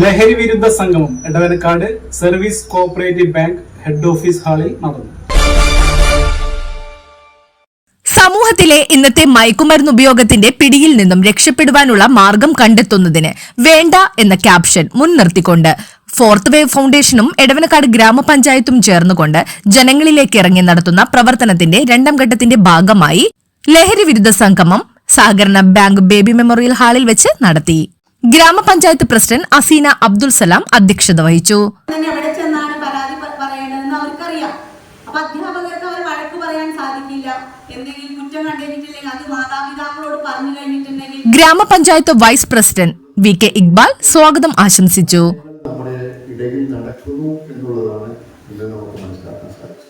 ലഹരി വിരുദ്ധ സംഗമം Edavanakkad service cooperative bank head office ഹാളിൽ നടന്നു. സമൂഹത്തിലെ ഇന്നത്തെ മയക്കുമരുന്ന് ഉപയോഗത്തിന്റെ പിടിയിൽ നിന്നും രക്ഷപ്പെടുവാനുള്ള മാർഗം കണ്ടെത്തുന്നതിന് വേണ്ട എന്ന ക്യാപ്ഷൻ മുൻനിർത്തിക്കൊണ്ട് ഫോർത്ത് വേവ് ഫൗണ്ടേഷനും എടവനക്കാട് ഗ്രാമപഞ്ചായത്തും ചേർന്നുകൊണ്ട് ജനങ്ങളിലേക്ക് ഇറങ്ങി നടത്തുന്ന പ്രവർത്തനത്തിന്റെ രണ്ടാം ഘട്ടത്തിന്റെ ഭാഗമായി ലഹരി വിരുദ്ധ സംഗമം സഹകരണ ബാങ്ക് ബേബി മെമ്മോറിയൽ ഹാളിൽ വെച്ച് നടത്തി. ഗ്രാമപഞ്ചായത്ത് പ്രസിഡന്റ് അസീന അബ്ദുൽ സലാം അധ്യക്ഷത വഹിച്ചു. ഗ്രാമപഞ്ചായത്ത് vice president V K Iqbal സ്വാഗതം ആശംസിച്ചു. നമ്മുടെ ഇടയിൽ നടക്കുന്നു എന്നുള്ളതാണ് ഇന്ന് നമുക്ക് മനസ്സിലാക്കാൻ സാധിച്ചത്.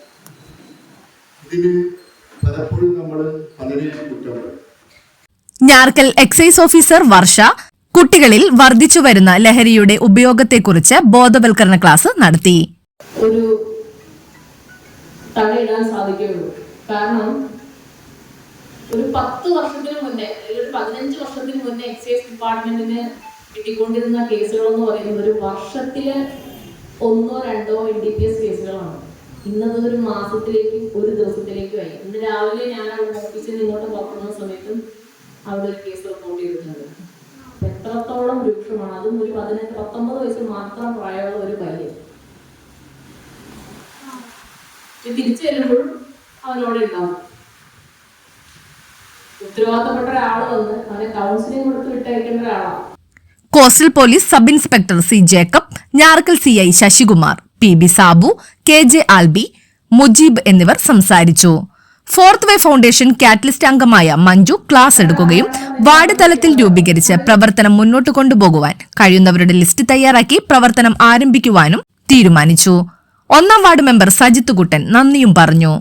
ഇതിന് പലപ്പോഴും നമ്മൾ പലരെയും കുറ്റം പറയും. ഞാർക്കൽ എക്സൈസ് ഓഫീസർ വർഷ കുട്ടികളിൽ വർദ്ധിച്ചു വരുന്ന ലഹരിയുടെ ഉപയോഗത്തെക്കുറിച്ച് ബോധവൽക്കരണ ക്ലാസ് നടത്തി. ഒരു തടയിടാൻ സാധിക്കുകയുള്ളൂ കാരണം ഒരു പത്ത് വർഷത്തിന് മുന്നേ ഒരു പതിനഞ്ച് വർഷത്തിന് മുന്നേ എക്സൈസ് ഡിപ്പാർട്ട്മെന്റിന് കിട്ടിക്കൊണ്ടിരുന്ന കേസുകൾ എന്ന് പറയുന്നത് ഒരു വർഷത്തിലെ ഒന്നോ രണ്ടോ എൻ ഡി പി എസ് കേസുകളാണ്. ഇന്നത് ഒരു മാസത്തിലേക്കും ഒരു ദിവസത്തിലേക്കും ആയി. ഇന്ന് രാവിലെ ഞാൻ അവിടെ ഓഫീസിൽ നിന്ന് ഇങ്ങോട്ട് സമയത്തും അവിടെ ഒരു കേസ് റിപ്പോർട്ട് ചെയ്തിട്ടുണ്ട്. രൂക്ഷമാണ്. അതും ഒരു പതിനെട്ട് പത്തൊമ്പത് വയസ്സ് മാത്രം പ്രായമുള്ള ഒരു പയ്യൻ. തിരിച്ചു വരുമ്പോഴും അവനോട് ഉണ്ടാവും. ഉത്തരവാദിത്തപ്പെട്ട ഒരാൾ വന്ന് അവനെ കൗൺസിലിംഗ് കൊടുത്ത് വിട്ടയക്കേണ്ട ഒരാളാണ്. Coastal police sub inspector C Jacob Njarackal C I Sasikumar P B Sabu K J Alby Mujeeb എന്നിവർ സംസാരിച്ചു. ഫോർത്ത് വേ ഫൗണ്ടേഷൻ കാറ്റലിസ്റ്റ് അംഗമായ മഞ്ജു ക്ലാസ് എടുക്കുകയും വാർഡ് തലത്തിൽ രൂപീകരിച്ച് പ്രവർത്തനം മുന്നോട്ട് കൊണ്ടുപോകുവാൻ കഴിയുന്നവരുടെ ലിസ്റ്റ് തയ്യാറാക്കി പ്രവർത്തനം ആരംഭിക്കുവാനും തീരുമാനിച്ചു. ഒന്നാം വാർഡ് മെമ്പർ സജിത്ത് കുട്ടൻ നന്ദിയും പറഞ്ഞു.